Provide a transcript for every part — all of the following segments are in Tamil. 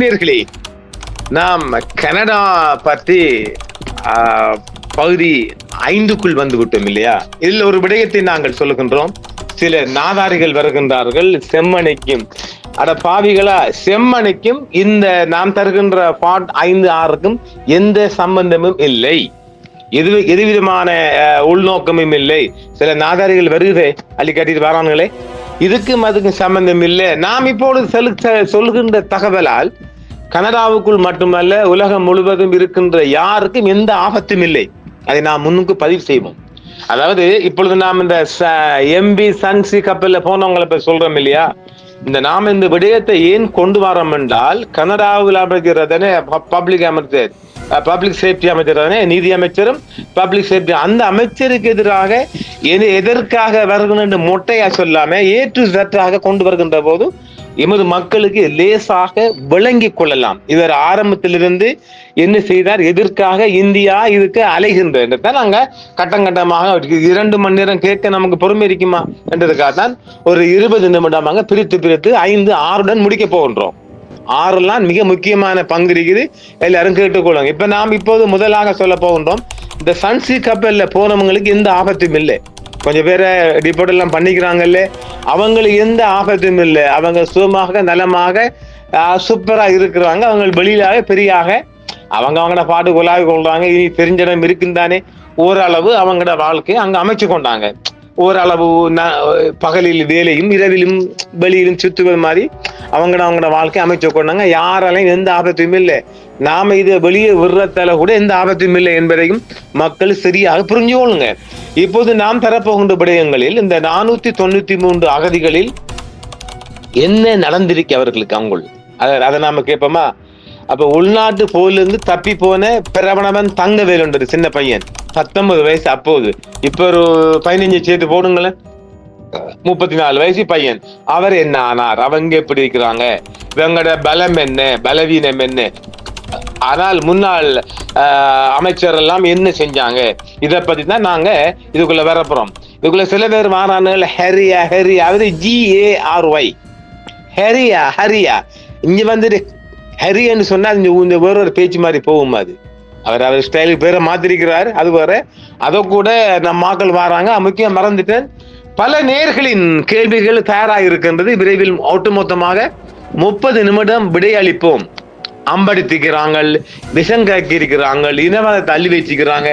நேர்களே நாம் கனடா பற்றி பகுதி ஐந்துக்குள் வந்து விட்டோம் இல்லையா? இதில் ஒரு விடயத்தை நாங்கள் சொல்லுகின்றோம். சில நாதாரிகள் வருகின்றார்கள் செம்மணிக்கும். அட பாவிகளா செம்மணிக்கும் இந்த நாம் தருகின்ற பாட் ஐந்து ஆறுக்கும் எந்த சம்பந்தமும் இல்லை. எது எதுவிதமான உள்நோக்கமும் இல்லை. சில நாதாரிகள் வருகிறே அள்ளி வரானுங்களே. இதுக்கும் அதுக்கும் சம்பந்தம் இல்லை. நாம் இப்பொழுது செலு சொல்கின்ற தகவலால் கனடாவுக்குள் மட்டுமல்ல உலகம் முழுவதும் இருக்கின்ற யாருக்கும் எந்த ஆபத்தும் இல்லை. அதை நாம் முன்னுக்கு பதிவு செய்வோம். அதாவது இப்பொழுது நாம் இந்த எம்பி சன்சி கப்பல்ல போனவங்களை இப்ப சொல்றோம் இல்லையா? இந்த நாம் இந்த விடயத்தை ஏன் கொண்டு வரோம் என்றால் கனடாவில் அமைக்கிறதானே பப்ளிக் அமைச்சர் பப்ளிக் சேஃப்டி அமைச்சர் தானே நீதி அமைச்சரும் பப்ளிக் சேஃப்டி அந்த அமைச்சருக்கு எதிராக எது எதற்காக வருகின்ற என்று மொட்டையா சொல்லாம ஏ டு கொண்டு வருகின்ற போது எமது மக்களுக்கு லேசாக விளங்கி கொள்ளலாம். இவர் ஆரம்பத்திலிருந்து என்ன செய்தார்? எதற்காக இந்தியா இதுக்கு அலைகின்றது? தான் நாங்க கட்டம் கட்டமாக இரண்டு மணி நேரம் கேட்க நமக்கு பொறுமை இருக்குமா? என்றதுக்காக தான் ஒரு இருபது நிமிடமாக பிரித்து பிரித்து ஐந்து ஆறுடன் முடிக்க போகின்றோம். ஆறுலாம் மிக முக்கியமான பங்கு இருக்குது. எல்லாரும் கேட்டுக்கொள்ளுங்க. இப்ப நாம் இப்போது முதலாக சொல்ல போகின்றோம். இந்த சன்சி கப்பல்ல போனவங்களுக்கு எந்த ஆபத்தும் இல்லை. கொஞ்சம் பேரை ரிப்போர்ட் எல்லாம் பண்ணிக்கிறாங்கல்ல. அவங்களுக்கு எந்த ஆபத்தும் இல்லை. அவங்க சுகமாக நலமாக சூப்பராக இருக்கிறாங்க. அவங்க வெளியிலாக பெரியாக அவங்க அவங்கள பாட்டு கொலாவி கொள்றாங்க. இனி தெரிஞ்ச இடம் இருக்குந்தானே. ஓரளவு அவங்களோட வாழ்க்கையை அங்கே அமைச்சு கொண்டாங்க. ஓரளவு ந- பகலில் வேலையும் இரவிலும் வெளியிலும் சுத்துவது மாதிரி அவங்க அவங்களோட வாழ்க்கை அமைச்சு கொண்டாங்க. யாராலையும் எந்த ஆபத்தும் இல்லை. நாம இதை வெளியே விடுறதால கூட எந்த ஆபத்தும் இல்லை என்பதையும் மக்கள் சரியாக புரிஞ்சு கொள்ளுங்க. இப்போது நாம் தரப்போகின்ற விடயங்களில் இந்த நானூத்தி தொண்ணூத்தி மூன்று அகதிகளில் என்ன நடந்திருக்கு அவர்களுக்கு அவங்களுக்கு அதை அதை நாம கேட்போமா? அப்ப உள்நாட்டு போரிலிருந்து தப்பி போன பிரபணவன் தங்க வேலுன்றது சின்ன பையன். பத்தொன்பது வயசு அப்போது. இப்ப ஒரு பதினஞ்சு சேர்த்து போடுங்களேன். முப்பத்தி நாலு வயசு பையன். அவர் என்ன ஆனார்? அவங்க எப்படி இருக்கிறாங்க? இவங்களோட பலம் என்ன? பலவீனம் என்ன? ஆனால் முன்னாள் அமைச்சர் எல்லாம் என்ன செஞ்சாங்க? இதை பத்தி தான் நாங்க இதுக்குள்ள வரப்போறோம் இதுக்குள்ள சில பேர் மாறானுல ஹெரியா ஹெரியா. அதாவது ஜி ஏ ஆர் ஒய் ஹெரியா ஹரியா. இங்க வந்துட்டு ஹரியன்னு சொன்னா இந்த இந்த வேற ஒரு பேச்சு மாதிரி போகும் அது. அவர் அவர் ஸ்டைலுக்கு பேரை மாத்திருக்கிறார் அது வேற. அதை கூட நம்ம மக்கள் மாறாங்க முக்கியம் மறந்துட்டேன். பல நேர்களின் கேள்விகள் தயாராக இருக்கின்றது. விரைவில் ஒட்டுமொத்தமாக முப்பது நிமிடம் விடையளிப்போம். அம்படித்திக்கிறாங்க விஷம் காக்கி இனவாத தள்ளி வச்சுக்கிறாங்க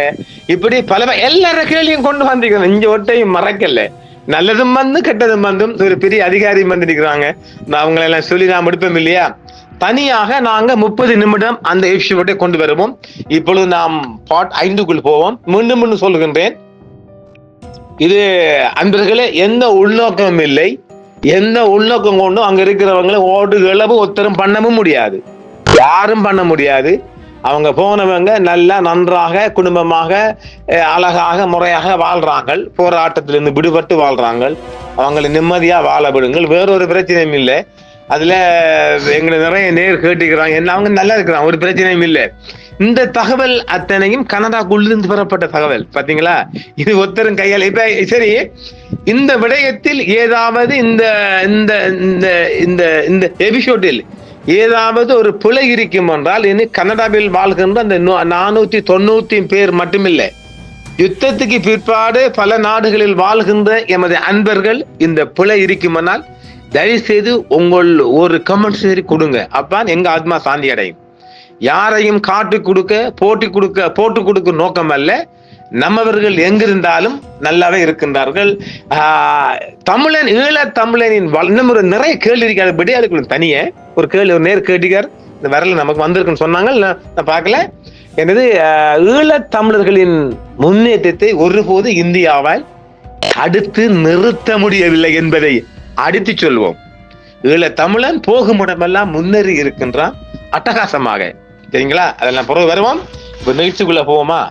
இப்படி பல எல்லா கேள்வியும் கொண்டு வந்திருக்கிறோம் இங்க ஒட்டையும் மறக்கல. நல்லதும் வந்து கெட்டதும் வந்தும் ஒரு பெரிய அதிகாரி வந்திருக்கிறாங்க. நான் அவங்களை எல்லாம் சொல்லி நான் முடிப்போம் இல்லையா? தனியாக நாங்க முப்பது நிமிடம் அந்த எபிசோடை கொண்டு வருவோம். இப்பொழுது நாம் பாட் ஐந்துக்குள் போவோம். மீண்டும் மீண்டும் சொல்லுகின்றேன். இது அன்பர்களே எந்த உள்நோக்கமும் இல்லை. எந்த உள்நோக்கம் கொண்டும் அங்க இருக்கிறவங்களை ஓடு இளவு ஒத்தரும் பண்ணவும் முடியாது. யாரும் பண்ண முடியாது. அவங்க போனவங்க நல்லா நன்றாக குடும்பமாக அழகாக முறையாக வாழ்றாங்க போராட்டத்திலிருந்து விடுபட்டு வாழ்றாங்க அவங்களை நிம்மதியாக வாழ விடுங்கள். வேறொரு பிரச்சனையும் இல்லை. அதுல எங்களை நிறைய நேர் கேட்டுக்கிறாங்க. என்ன அவங்க நல்லா இருக்கிறாங்க. ஒரு பிரச்சனையும் இல்லை. இந்த தகவல் அத்தனையும் கனடாக்குள்ளிருந்து பெறப்பட்ட தகவல். பாத்தீங்களா? இது ஒத்தரும் கையால். இப்ப சரி இந்த விடயத்தில் ஏதாவது இந்த இந்த இந்த இந்த இந்த எபிசோடில் ஏதாவது ஒரு பிழை இருக்கும் என்றால் இனி கனடாவில் வாழ்கின்ற அந்த நூ- நானூத்தி தொண்ணூத்தி பேர் மட்டுமில்லை. யுத்தத்துக்கு பிற்பாடு பல நாடுகளில் வாழ்கின்ற எமது அன்பர்கள் இந்த பிழை இருக்குமானால் தயவு செய்து உங்கள் ஒரு கமெண்ட் சரி கொடுங்க. அப்பான் எங்க ஆத்மா சாந்தி அடையும் யாரையும் காட்டி கொடுக்க போட்டி கொடுக்க போட்டு கொடுக்க நோக்கம் அல்ல. நம்மவர்கள் எங்கிருந்தாலும் நல்லாவே இருக்கின்றார்கள். தமிழன் ஈழ தமிழனின் இன்னும் ஒரு நிறைய கேள்வி இருக்காது விடையாளுக்குள்ள தனியே. ஒரு கேள்வி ஒரு நேர் கேட்டிக்கார் இந்த வரல நமக்கு வந்திருக்குன்னு சொன்னாங்க. நான் பார்க்கல. எனது ஆஹ், ஈழத் தமிழர்களின் முன்னேற்றத்தை ஒருபோது இந்தியாவால் அடுத்து நிறுத்த முடியவில்லை என்பதை அடித்து சொல்வோம். ஈழ தமிழன் போகும் இடமெல்லாம் முன்னேறி இருக்கின்றான். அட்டகாசமாக. சரிங்களா? அதெல்லாம் பிறகு வருவோம். இப்போ நிகழ்ச்சிக்குள்ள போவோமா?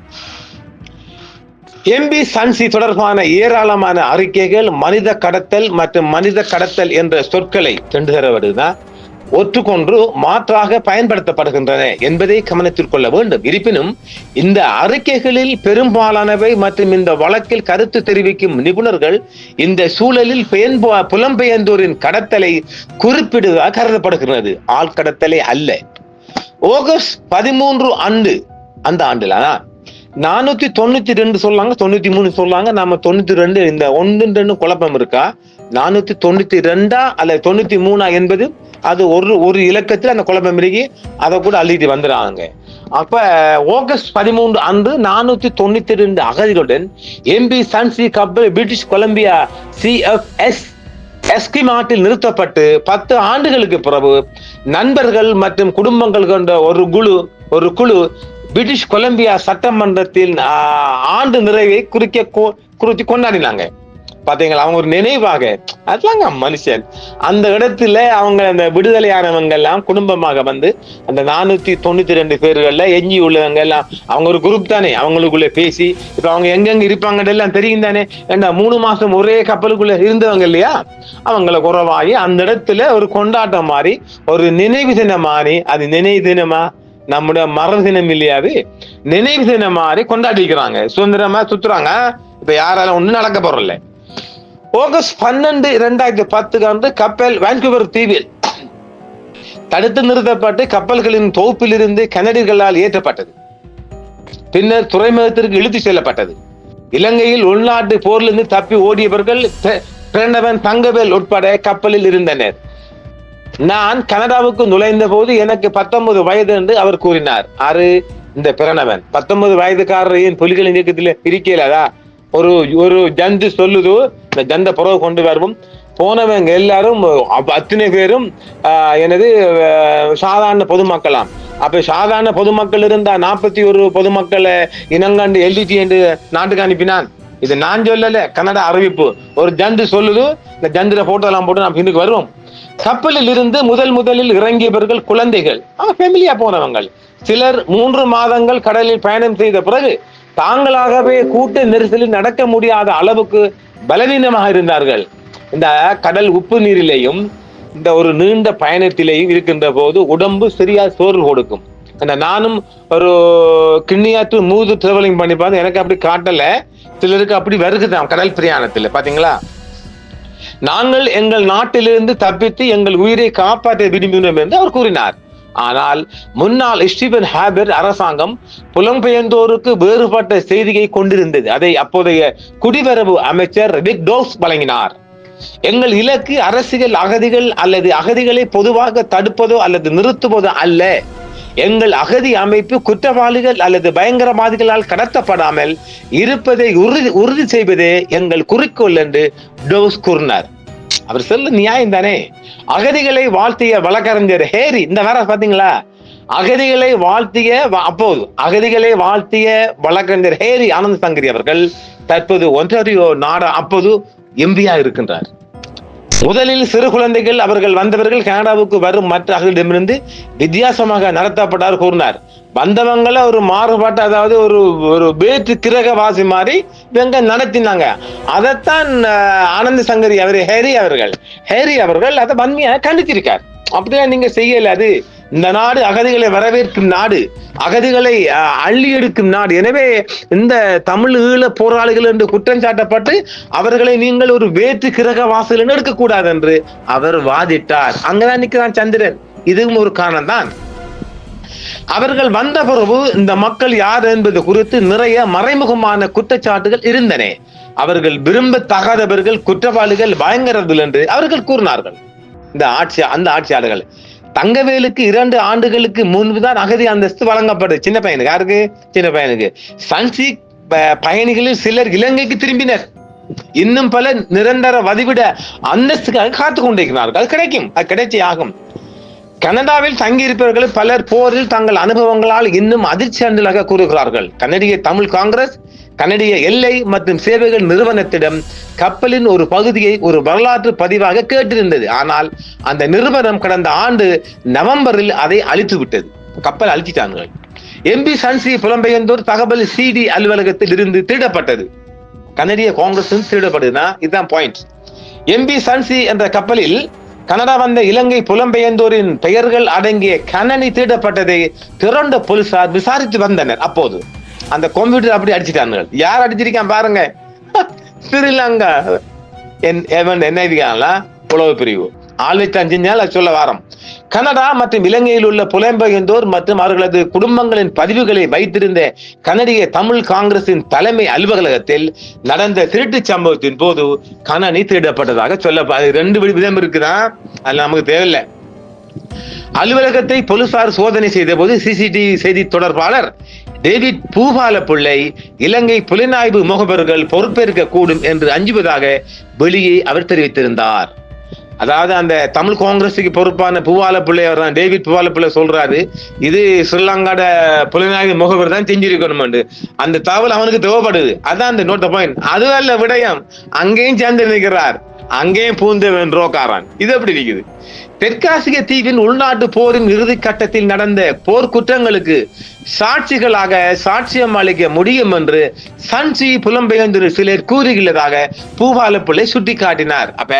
எம்பி சன்சி தொடர்பான ஏராளமான அறிக்கைகள் மனித கடத்தல் மற்றும் மனித கடத்தல் என்ற சொற்களை கொண்டு தரப்படுதுதான் மாற்றாக பயன்படுத்தப்படுகின்றன என்பதை கவனத்தில் கொள்ள வேண்டும். இருப்பினும் இந்த அறிக்கைகளில் பெரும்பாலானவை மற்றும் இந்த வழக்கில் கருத்து தெரிவிக்கும் நிபுணர்கள் இந்த சூழலில் புலம்பெயர்ந்தோரின் கடத்தலை குறிப்பிடுவதாக கருதப்படுகிறது. ஆள் கடத்தலை அல்ல. ஆகஸ்ட் பதிமூன்று ஆண்டு அந்த ஆண்டிலான? நானூத்தி தொண்ணூத்தி ரெண்டு சொல்லாங்க தொண்ணூத்தி மூணு சொல்லாங்க. நாம தொண்ணூத்தி ரெண்டு இந்த ஒன்று ரெண்டு குழப்பம் இருக்கா? நானூத்தி தொண்ணூத்தி ரெண்டா அல்ல தொண்ணூத்தி மூணா என்பது அது ஒரு ஒரு இலக்கத்துல அந்த குழப்பம் இருக்கு. அதை கூட அள்ளிட்டு வந்துடுறாங்க அப்ப ஆகஸ்ட் பதிமூன்று அன்று நானூத்தி தொண்ணூத்தி ரெண்டு அகதிகளுடன் எம்பி சன்சி கப்பல் பிரிட்டிஷ் கொலம்பியா சிஎஃப்எஸ் எஸ்கிமாட்டில் நிறுத்தப்பட்டு பத்து ஆண்டுகளுக்கு பிறகு நண்பர்கள் மற்றும் குடும்பங்கள் கொண்ட ஒரு குழு ஒரு குழு பிரிட்டிஷ் கொலம்பியா சட்டமன்றத்தில் ஆண்டு நிறைவை குறிக்க குறித்து கொண்டாடினாங்க. பாத்தீங்களா? அவங்க ஒரு நினைவாக. அதுதாங்க மனுஷன். அந்த இடத்துல அவங்க அந்த விடுதலையானவங்க எல்லாம் குடும்பமாக வந்து அந்த நானூத்தி தொண்ணூத்தி ரெண்டு பேர்கள்ல எஞ்சி உள்ளவங்க எல்லாம் அவங்க ஒரு குரூப் தானே. அவங்களுக்குள்ள பேசி இப்ப அவங்க எங்கெங்க இருப்பாங்க எல்லாம் தெரியும் தானே. ஏண்டா மூணு மாசம் ஒரே கப்பலுக்குள்ள இருந்தவங்க இல்லையா? அவங்கள குறவாகி அந்த இடத்துல ஒரு கொண்டாட்டம் மாதிரி ஒரு நினைவு தினம் மாறி அது நினைவு தினமா? நம்முடைய மரண தினம் இல்லையாது நினைவு தினம் மாதிரி கொண்டாடிக்கிறாங்க. சுதந்திரமா சுத்துறாங்க. இப்ப யாராலும் ஒண்ணும் நடக்க போறல ஆகஸ்ட் பன்னெண்டு இரண்டாயிரத்தி பத்துக்கு வந்து கப்பல் வான்கூவர் தீவில் தடுத்து நிறுத்தப்பட்டு கப்பல்களின் தொகுப்பிலிருந்து கனடியர்களால் ஏற்றப்பட்டது. பின்னர் துறைமுகத்திற்கு இழுத்து செல்லப்பட்டது. இலங்கையில் உள்நாட்டு போரிலிருந்து தப்பி ஓடியவர்கள் பிரண்டவன் பிரணவன் தங்கவேல் உட்பட கப்பலில் இருந்தனர். நான் கனடாவுக்கு நுழைந்த போது எனக்கு பத்தொன்பது வயது என்று அவர் கூறினார். ஆறு இந்த பிரணவன் பத்தொன்பது வயதுக்காரரையும் புலிகளின் இயக்கத்தில் இருக்கலதா ஒரு ஒரு ஜந்து சொல்லுது இந்த ஜந்த புறவு கொண்டு வருவோம். போனவங்க எல்லாரும் அத்தனை பேரும் எனது சாதாரண பொதுமக்களாம். அப்ப சாதாரண பொதுமக்கள் இருந்தா நாற்பத்தி ஒரு பொதுமக்களை இனங்கண்டு எல்டிடி என்று நாட்டுக்கு அனுப்பினான். இது நான் சொல்லல கன்னட அறிவிப்பு. ஒரு ஜந்து சொல்லுது இந்த ஜந்துல போட்டோ எல்லாம் போட்டு நாம் பின்னுக்கு வருவோம். கப்பலில் இருந்து முதல் முதலில் இறங்கியவர்கள் குழந்தைகள். ஃபேமிலியா போனவங்கள். சிலர் மூன்று மாதங்கள் கடலில் பயணம் செய்த பிறகு தாங்களாகவே கூட்ட நெரிசலில் நடக்க முடியாத அளவுக்கு பலவீனமாக இருந்தார்கள். இந்த கடல் உப்பு நீரிலேயும் இந்த ஒரு நீண்ட பயணத்திலேயும் இருக்கின்ற போது உடம்பு சரியா சோறு கொடுக்கும். அந்த நானும் ஒரு கிண்ணியாத்து மூது ட்ராவலிங் பண்ணி பார்த்து எனக்கு அப்படி காட்டல. சிலருக்கு அப்படி வருகுதான் கடல் பிரயாணத்துல பாத்தீங்களா? நாங்கள் எங்கள் நாட்டிலிருந்து தப்பித்து எங்கள் உயிரை காப்பாற்ற விரும்பினோம் என்று அவர் கூறினார். ஆனால் முன்னாள் ஸ்டீபன் ஹேபர் அரசாங்கம் புலம்பெயர்ந்தோருக்கு வேறுபட்ட செய்தியை கொண்டிருந்தது. அதை அப்போதைய குடிவரவு அமைச்சர் விக் டோஸ் வழங்கினார். எங்கள் இலக்கு அரசியல் அகதிகள் அல்லது அகதிகளை பொதுவாக தடுப்பதோ அல்லது நிறுத்துவதோ அல்ல. எங்கள் அகதி அமைப்பு குற்றவாளிகள் அல்லது பயங்கரவாதிகளால் கடத்தப்படாமல் இருப்பதை உறுதி உறுதி செய்வதே எங்கள் குறிக்கோள் என்று டோஸ் கூறினார். அவர் சொல்ல நியாயம் தானே? அகதிகளை வாழ்த்திய வழக்கறிஞர் ஹேரி இந்த வேற பாத்தீங்களா? அகதிகளை வாழ்த்திய வ- அப்போது அகதிகளை வாழ்த்திய வழக்கறிஞர் ஹேரி ஆனந்த் சங்கரி அவர்கள் தற்போது ஒன்றாரியோ நாட அப்போது எம்பியா இருக்கின்றார். முதலில் சிறு குழந்தைகள் அவர்கள் வந்தவர்கள் கனடாவுக்கு வரும் மற்ற அகலிடமிருந்து வித்தியாசமாக நடத்தப்பட்டார் கூறினார். வந்தவங்கள ஒரு மாறுபாட்டு அதாவது ஒரு ஒரு வேற்று கிரகவாசி மாதிரி இவங்க நடத்தினாங்க. அதைத்தான் ஆனந்த சங்கரி அவர் ஹேரி அவர்கள் ஹேரி அவர்கள் அதை வன்மையாக கண்டித்திருக்கார். அப்படிதான் நீங்க செய்யல அது இந்த நாடு அகதிகளை வரவேற்கும் நாடு அகதிகளை அள்ளி எடுக்கும் நாடு. எனவே இந்த தமிழ் ஈழ போராளிகள் என்று குற்றம் சாட்டப்பட்டு அவர்களை நீங்கள் ஒரு வேற்று கிரக வாசல் எடுக்கக்கூடாது என்று அவர் வாதிட்டார். அங்கதான் நிற்கிறான் சந்திரன். இதுவும் ஒரு காரணம் தான் அவர்கள் வந்த பிறகு இந்த மக்கள் யார் என்பது குறித்து நிறைய மறைமுகமான குற்றச்சாட்டுகள் இருந்தன. அவர்கள் விரும்பத்தகாதவர்கள் குற்றவாளிகள் பயங்கரர்கள் என்று அவர்கள் கூறினார்கள். இந்த ஆட்சி அந்த ஆட்சியாளர்கள் தங்கவேலுக்கு இரண்டு ஆண்டுகளுக்கு முன்புதான் அகதி அந்தஸ்து வழங்கப்படுது சின்ன பையனுக்கு. யாருக்கு? சின்ன பையனுக்கு. சன்சி பயணிகளில் சிலர் இலங்கைக்கு திரும்பினர். இன்னும் பல நிரந்தர வதிவிட அந்தஸ்துக்காக காத்து கொண்டிருக்கிறார்கள். அது கிடைக்கும். அது கிடைச்சி ஆகும். கனடாவில் தங்கியிருப்பவர்கள் பலர் போரில் தங்கள் அனுபவங்களால் இன்னும் அதிர்ச்சி அடைந்ததாக கூறுகிறார்கள். கனடிய தமிழ் காங்கிரஸ் கனடிய எல்லை மற்றும் சேவைகள் நிறுவனத்திடம் கப்பலின் ஒரு பகுதியை ஒரு வரலாற்று பதிவாக கேட்டிருந்தது. ஆனால் அந்த நிறுவனம் கடந்த ஆண்டு நவம்பரில் அதை அழித்து விட்டது கப்பல் அழிச்சிட்டார்கள். எம்பி சன்சி புலம்பெயர்ந்தோர் தகவல் சிடி அலுவலகத்தில் இருந்து திருடப்பட்டது. கனடிய காங்கிரஸ் திருடப்படுதுன்னா இதுதான் பாயிண்ட் எம்பி சன்சி என்ற கப்பலில் கனடா வந்த இலங்கை புலம்பெயர்ந்தோரின் பெயர்கள் அடங்கிய கணனி திருடப்பட்டதை திரண்ட போலீசார் விசாரித்து வந்தனர். அப்போது அந்த கம்ப்யூட்டர் அப்படி அடிச்சிட்டாங்க யார் அடிச்சிருக்கான் பாருங்க. ஸ்ரீலங்கா. என் எவன் என்ன புலவு பிரிவு. ஆழ்வித்த அஞ்சு நாள் அது சொல்ல வாரம். கனடா மற்றும் இலங்கையில் உள்ள புலம்பெயர்ந்தோர் மற்றும் அவர்களது குடும்பங்களின் பதிவுகளை வைத்திருந்த கனடிய தமிழ் காங்கிரசின் தலைமை அலுவலகத்தில் நடந்த திருட்டுச் சம்பவத்தின் போது கணனி திருடப்பட்டதாக சொல்ல அது ரெண்டு விதம் இருக்குதான் அது நமக்கு தேவையில்லை. அலுவலகத்தை போலீசார் சோதனை செய்த போது சிசிடிவி செய்தி தொடர்பாளர் டேவிட் பூபால பிள்ளை இலங்கை புலனாய்வு முகவர்கள் பொறுப்பேற்க கூடும் என்று அஞ்சுவதாக வெளியே அவர் தெரிவித்திருந்தார். அதாவது அந்த தமிழ் காங்கிரஸுக்கு பொறுப்பான பூவால பிள்ளையவர் தான் டேவிட் பூவால பிள்ளை சொல்றாரு. இது ஸ்ரீலங்காட புலனாய்வு முகவர் தான் செஞ்சிருக்கணும் அந்த தகவல் அவனுக்கு தேவைப்படுது. அதான் அந்த நோட்ட பாயிண்ட் அது அல்ல விடயம். அங்கேயும் சேர்ந்து நிற்கிறார். அங்கேயும் பூந்து வென்றோக்காரான். இது எப்படி இருக்குது தெற்காசிய தீவின் உள்நாட்டு போரின் இறுதி கட்டத்தில் நடந்த போர் குற்றங்களுக்கு சாட்சிகளாக சாட்சியம் அளிக்க முடியும் என்று சன்சி புலம்பெயர்ந்து சிலர் கூறுகிறதாக பூபால பிள்ளை சுட்டிக்காட்டினார். அப்ப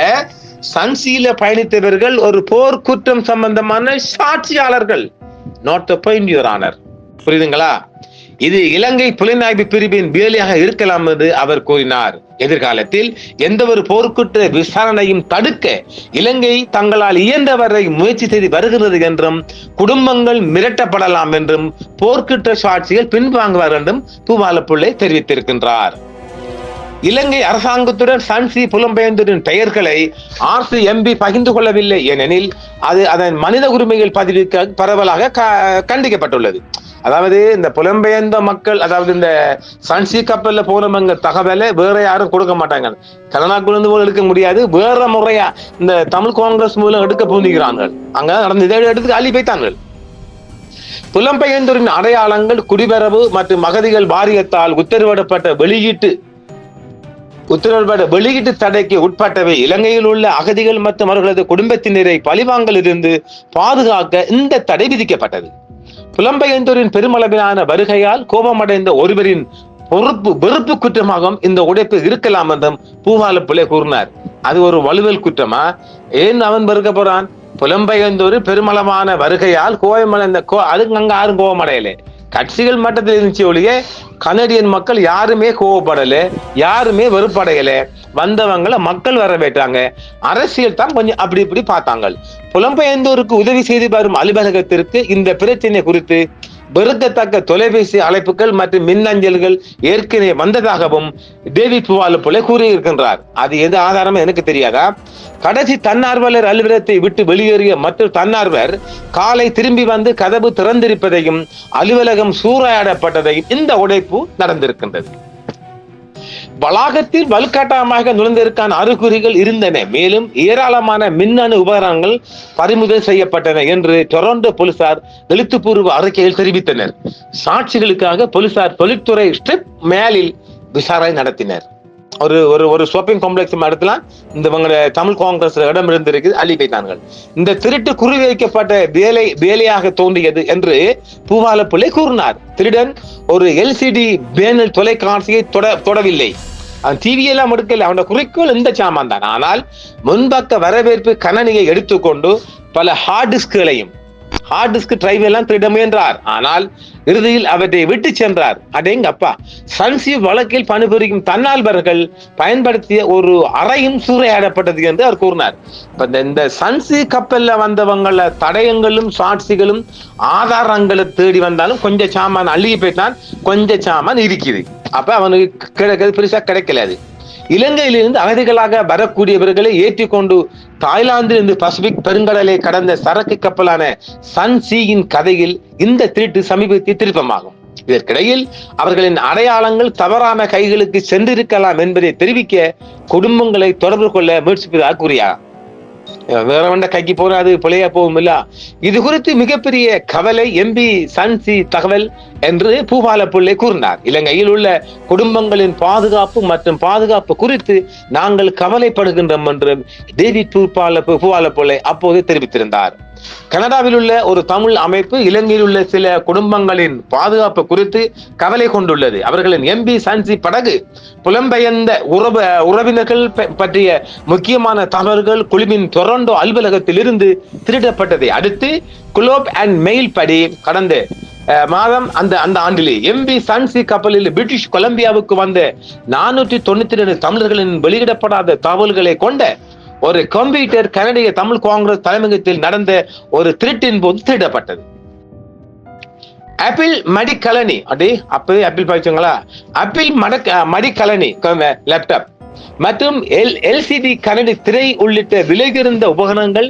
சன்சியில பயணித்தவர்கள் ஒரு போர் குற்றம் சம்பந்தமான சாட்சியாளர்கள். Not the point your honour புரியுதுங்களா? இது இலங்கை புலனாய்வு பிரிவின் வேலையாக இருக்கலாம் என்று அவர் கூறினார். எதிர்காலத்தில் எந்த ஒரு போர்க்குற்ற விசாரணையும் தடுக்க இலங்கை தங்களால் இயன்றவரை முயற்சி செய்து வருகிறது என்றும் குடும்பங்கள் மிரட்டப்படலாம் என்றும் போர்க்குற்ற சாட்சிகள் பின்வாங்குவார் என்றும் பூவாலப்புள்ளை தெரிவித்திருக்கின்றார். இலங்கை அரசாங்கத்துடன் சன்சி புலம்பெயர்ந்தோரின் பெயர்களை ஆர்சி எம்பி பகிர்ந்து கொள்ளவில்லை ஏனெனில் அது அதன் மனித உரிமைகள் பதிவுக்கு பரவலாக கண்டிக்கப்பட்டுள்ளது. அதாவது இந்த புலம்பெயர்ந்த மக்கள் அதாவது இந்த சன்சி கப்பல்ல போனவங்க தகவலை வேற யாரும் கொடுக்க மாட்டாங்க. கனடாக்குள்ள போல எடுக்க முடியாது. வேற முறையா இந்த தமிழ் காங்கிரஸ் மூலம் எடுக்க பூந்துகிறார்கள் அங்க நடந்த இதை எடுத்து அள்ளி வைத்தார்கள். புலம்பெயர்ந்தோரின் அடையாளங்கள் குடிபெறவு மற்றும் அகதிகள் வாரியத்தால் உத்தரவிடப்பட்ட வெளியீட்டு உத்தரவிடப்பட்ட வெளியீட்டு தடைக்கு உட்பட்டவை இலங்கையில் உள்ள அகதிகள் மற்றும் அவர்களது குடும்பத்தினரை பழிவாங்கலிருந்து பாதுகாக்க இந்த தடை விதிக்கப்பட்டது. புலம்பெயர்ந்தோரின் பெருமளவிலான வருகையால் கோபமடைந்த ஒருவரின் பொறுப்பு வெறுப்பு குற்றமாகவும் இந்த உடைப்பு இருக்கலாம் என்றும் பூவால பிள்ளை கூறினார். அது ஒரு வலுவல் குற்றமா? ஏன் அவன் வெறுக்க போறான்? புலம்பெயர்ந்தோர் பெருமளவான வருகையால் கோபமடைந்த கோ அதுக்கு அங்க யாரும் கோபமடையலை. கட்சிகள் மட்டத்தில் இருந்துச்சு ஒழிய கனடியன் மக்கள் யாருமே கோவப்படல யாருமே வெறுப்படையல. வந்தவங்களை மக்கள் வரவேற்றாங்க. அரசியல் தான் கொஞ்சம் அப்படி இப்படி பார்த்தாங்க. புலம்பெயர்ந்தோருக்கு உதவி செய்து வரும் அலுவலகத்திற்கு இந்த பிரச்சனை குறித்து வெறுக்கத்தக்க தொலைபேசி அழைப்புகள் மற்றும் மின்னஞ்சல்கள் ஏற்கனவே வந்ததாகவும் தேவி புவாலு போல கூறியிருக்கின்றார். அது எது ஆதாரமும் எனக்கு தெரியாதா? கடைசி தன்னார்வலர் அலுவலகத்தை விட்டு வெளியேறிய மற்றொரு தன்னார்வர் காலை திரும்பி வந்து கதவு திறந்திருப்பதையும் அலுவலகம் சூறையாடப்பட்டதையும் இந்த உடைப்பு நடந்திருக்கின்றது. வளாகத்தில் வலுக்கட்டாயமாக நுழைந்திருக்கான அறிகுறிகள் இருந்தன. மேலும் ஏராளமான மின்னணு உபகரணங்கள் பறிமுதல் செய்யப்பட்டன என்று டொரண்டோ போலீசார் எழுத்துப்பூர்வ அறிக்கையில் தெரிவித்தனர். சாட்சிகளுக்காக போலீசார் தொழில்துறை ஸ்ட்ரிப் மேலில் விசாரணை நடத்தினர். ஒரு ஒரு ஒரு ஷாப்பிங் காம்ப்ளெக்ஸ் இடத்துல இந்த தமிழ் காங்கிரஸ் இடம் இருந்திருக்கு அள்ளி வைத்தார்கள் இந்த திருட்டு குறிவைக்கப்பட்ட வேலை வேலையாக தோன்றியது என்று பூவால பிள்ளை கூறினார். திருடன் ஒரு எல்சிடி பேனல் தொலைக்காட்சியை தொட தொடவில்லை. அவன் டிவி எல்லாம் எடுக்கல அவனோட குறிக்கோள் இந்த சாமான் தான் ஆனால் முன்பக்க வரவேற்பு கணனியை எடுத்துக்கொண்டு பல ஹார்ட் டிஸ்குகளையும் ஹார்ட் டிஸ்க் டிரைவ் எல்லாம் திருட முயன்றார். ஆனால் இறுதியில் அவற்றை விட்டு சென்றார். அதே அப்பா. சன்சீவ் வழக்கில் பணிபுரியும் தன்னால்வர்கள் பயன்படுத்திய ஒரு அறையும் சூறையாடப்பட்டது என்று அவர் கூறினார். இந்த சன்சி கப்பல்ல வந்தவங்கள தடயங்களும் சாட்சிகளும் ஆதாரங்களை தேடி வந்தாலும் கொஞ்சம் சாமான் அழுகி போயிட்டான். கொஞ்சம் சாமான் இருக்குது. அப்ப அவனுக்கு கிடைக்கிறது பெருசா கிடைக்கல அது. இலங்கையிலிருந்து அகதிகளாக வரக்கூடியவர்களை ஏற்றிக்கொண்டு தாய்லாந்திலிருந்து பசிபிக் பெருங்கடலை கடந்த சரக்கு கப்பலான சன் சீயின் கதையில் இந்த திருட்டு சமீபத்திய திருப்பமாகும். இதற்கிடையில் அவர்களின் அடையாளங்கள் தவறான கைகளுக்கு சென்றிருக்கலாம் என்பதை தெரிவிக்க குடும்பங்களை தொடர்பு கொள்ள முயற்சிப்பதாக கூறியார் வேற வண்ட கைக்கு போனாது பிழையா போகும் இல்ல இது குறித்து மிகப்பெரிய கவலை எம்பி சன்சி தகவல் என்று பூபால பிள்ளை கூறினார். இலங்கையில் உள்ள குடும்பங்களின் பாதுகாப்பு மற்றும் பாதுகாப்பு குறித்து நாங்கள் கவலைப்படுகின்றோம் என்று தேவி பூபால பூபால பிள்ளை அப்போது தெரிவித்திருந்தார். கனடாவில் உள்ள ஒரு தமிழ் அமைப்பு இலங்கையில் உள்ள சில குடும்பங்களின் பாதுகாப்பு குறித்து கவலை கொண்டுள்ளது. அவர்களின் எம்பி சன்சி படகு புலம்பெயர்ந்த உறவு உறவினர்கள் பற்றிய முக்கியமான தகவல்கள் குழுவின் டொரண்டோ அலுவலகத்தில் இருந்து திருடப்பட்டதை அடுத்து குலோப் அண்ட் மெயில் படி கடந்த மாதம் அந்த அந்த ஆண்டிலே எம்பி சன்சி கப்பலில் பிரிட்டிஷ் கொலம்பியாவுக்கு வந்த நானூற்றி தொண்ணூத்தி ரெண்டு தமிழர்களின் வெளியிடப்படாத தகவல்களை கொண்ட ஒரு கம்ப்யூட்டர் கனடிய தமிழ் காங்கிரஸ் தலைமையகத்தில் நடந்த ஒரு திருட்டின் போது திருடப்பட்டது. அப்பிள் மடிக்கலனி அப்படி அப்பவே அப்பிள் பாய்ச்சங்களா அப்பிள் மடக்க மடிக்கலனி லேப்டாப் மற்றும் எல் எல்சிடி கனடி திரை உள்ளிட்ட விலகிருந்த உபகரணங்கள்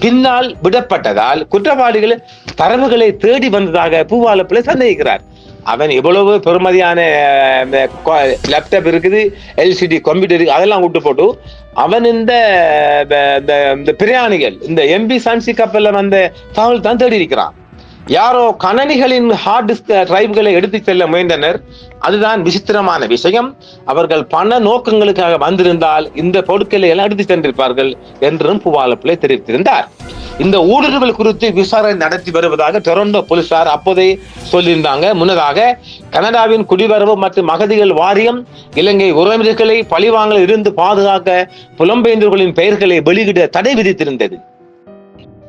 பின்னால் விடப்பட்டதால் குற்றவாளிகள் தரவுகளை தேடி வந்ததாக பூவாலப்பிள்ளை சந்தேகிக்கிறார். அவன் எவ்வளவு பெருமதியான லேப்டாப் இருக்குது எல்சிடி கம்ப்யூட்டர் இருக்கு அதெல்லாம் விட்டு போட்டு அவன் இந்த இந்த- இந்த- இந்த பிரயாணிகள் இந்த எம்பி சான்சி கப்பல்ல வந்த தகவல் தான் தேடி இருக்கிறான். யாரோ கணனிகளின் ஹார்ட் டிஸ்க் டிரைவ்களை எடுத்து செல்ல முயன்றனர். அதுதான் விசித்திரமான விஷயம். அவர்கள் பண நோக்கங்களுக்காக வந்திருந்தால் இந்த பொருட்களை எல்லாம் எடுத்து சென்றிருப்பார்கள் என்றும் புவாலப்பிள்ளை தெரிவித்திருந்தார். இந்த ஊடுருவல் குறித்து விசாரணை நடத்தி வருவதாக டொரண்டோ போலீசார் அப்போதே சொல்லியிருந்தாங்க. முன்னதாக கனடாவின் குடிவரவு மற்றும் அகதிகள் வாரியம் இலங்கை உறவினர்களை பழிவாங்கல் இருந்து பாதுகாக்க புலம்பெயர்ந்தவர்களின் பெயர்களை வெளியிட தடை விதித்திருந்தது.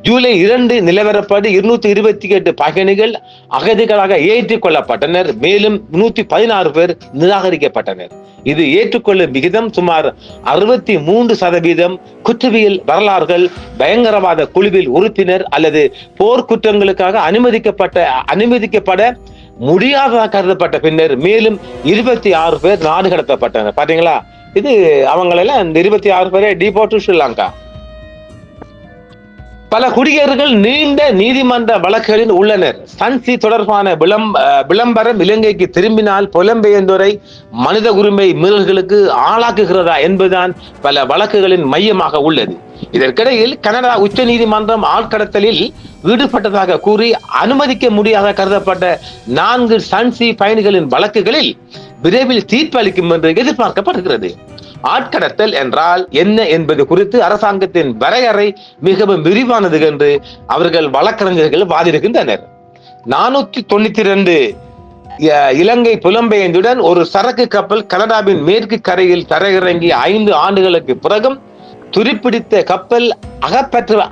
ஜூலை இரண்டு நிலவரப்படி இருநூத்தி இருபத்தி எட்டு பயணிகள் அகதிகளாக ஏற்றுக் கொள்ளப்பட்டனர் மேலும் நூத்தி பதினாறு பேர் நிராகரிக்கப்பட்டனர். இது ஏற்றுக்கொள்ளும் விகிதம் சுமார் அறுபத்தி மூன்று சதவீதம். குற்றவியல் வரலாறுகள் பயங்கரவாத குழுவில் உறுப்பினர் அல்லது போர்க்குற்றங்களுக்காக அனுமதிக்கப்பட்ட அனுமதிக்கப்பட முடியாததாக கருதப்பட்ட பின்னர் மேலும் இருபத்தி ஆறு பேர் நாடு கடத்தப்பட்டனர். பாத்தீங்களா? இது அவங்களெல்லாம் இந்த இருபத்தி ஆறு பேரை டிபோர்ட் ஸ்ரீலங்கா பல குடியேறுகள் நீண்ட நீதிமன்ற வழக்குகளில் உள்ளனர் சன்சி தொடர்பான விளம்பரம் இலங்கைக்கு திரும்பினால் புலம்பெயர்ந்தோரை மனித உரிமை மீறல்களுக்கு ஆளாக்குகிறதா என்பதுதான் பல வழக்குகளின் மையமாக உள்ளது. இதற்கிடையில் கனடா உச்ச நீதிமன்றம் ஆட்கடத்தலில் ஈடுபட்டதாக கூறி அனுமதிக்க முடியாத கருதப்பட்ட நான்கு சன்சி பயணிகளின் வழக்குகளில் விரைவில் தீர்ப்பு அளிக்கும் என்று எதிர்பார்க்கப்படுகிறது. ஆட்கடத்தல் என்றால் என்ன என்பது குறித்து அரசாங்கத்தின் வரையறை மிகவும் விரிவானது என்று அவர்கள் வழக்கறிஞர்கள் வாதிடுகின்றனர். நானூத்தி தொண்ணூத்தி ரெண்டு இலங்கை புலம்பெயர்ந்துடன் ஒரு சரக்கு கப்பல் கனடாவின் மேற்கு கரையில் தரையிறங்கி ஐந்து ஆண்டுகளுக்கு பிறகும் துருப்பிடித்த கப்பல் அகப்பற்ற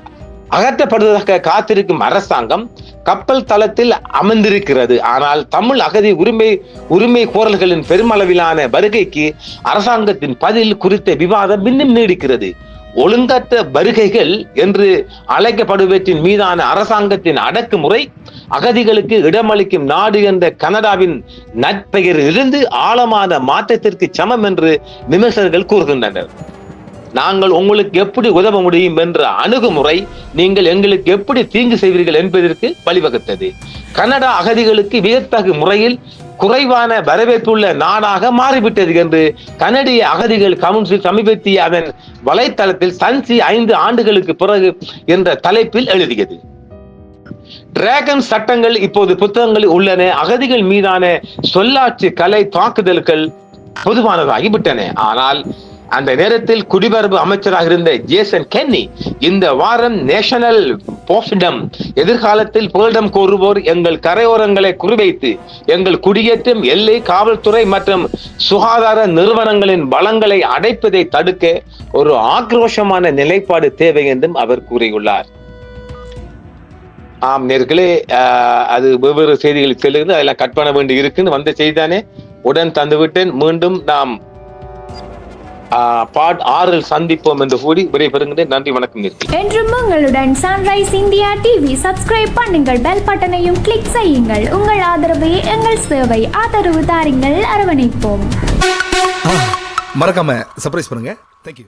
அகற்றப்படுவதற்காக காத்திருக்கும் அரசாங்கம் கப்பல் தளத்தில் அமர்ந்திருக்கிறது. ஆனால் தமிழ் அகதி உரிமை உரிமை கோரல்களின் பெருமளவிலான வருகைக்கு அரசாங்கத்தின் பதில் குறித்த விவாதம் இன்னும் நீடிக்கிறது. ஒழுங்கற்ற வருகைகள் என்று அழைக்கப்படுவற்றின் மீதான அரசாங்கத்தின் அடக்குமுறை அகதிகளுக்கு இடமளிக்கும் நாடு என்ற கனடாவின் நற்பெயரில் இருந்து ஆழமான மாற்றத்திற்கு சமம் என்று விமர்சகர்கள் கூறுகின்றனர். நாங்கள் உங்களுக்கு எப்படி உதவ முடியும் என்ற அணுகுமுறை நீங்கள் எங்களுக்கு எப்படி தீங்கு செய்வீர்கள் என்பதற்கு வழிவகுத்தது. கனடா அகதிகளுக்கு வியத்தகு முறையில் குறைவான வரவேற்புள்ள நாடாக மாறிவிட்டது என்று கனடிய அகதிகள் கவுன்சில் சமீபத்திய அதன் வலைத்தளத்தில் சன்சி ஐந்து ஆண்டுகளுக்கு பிறகு என்ற தலைப்பில் எழுதியது. டிராகன் சட்டங்கள் இப்போது புத்தகங்களில் உள்ளன. அகதிகள் மீதான சொல்லாட்சி கலை தாக்குதல்கள் பொதுவானதாகிவிட்டன. ஆனால் அந்த நேரத்தில் குடிபரப்பு அமைச்சராக இருந்த ஜேசன் கென்னி இந்த வாரம் நேஷனல் போஸ்டிடம் எதிர்காலத்தில் புகலிடம் கோருவோர் எங்கள் கரையோரங்களை குறிவைத்து எங்கள் குடியேற்றம் எல்லை காவல்துறை மற்றும் சுகாதார நிறுவனங்களின் வளங்களை அடைப்பதை தடுக்க ஒரு ஆக்ரோஷமான நிலைப்பாடு தேவை என்றும் அவர் கூறியுள்ளார். ஆம் நேர்களே அது வெவ்வேறு செய்திகளுக்கு செல்லுகிறது அதெல்லாம் கட் பண்ண வேண்டி இருக்குன்னு வந்த செய்தி தானே. உடன் தந்துவிட்டேன். மீண்டும் நாம் பாட் ஆறில் சந்திப்போம் என்று கூறி விடைபெறுகிறேன் நன்றி வணக்கம் நேர்களே என்றும் உங்களுடன் சன்ரைஸ் இந்தியா டிவி சப்ஸ்கிரைப் பண்ணுங்கள் பெல் பட்டனையும் கிளிக் செய்யுங்கள். உங்கள் ஆதரவே எங்கள் சேவை ஆதரவு தாருங்கள். அரவணைப்போம். மறக்காம சர்ப்ரைஸ் பண்ணுங்க. தேங்க்யூ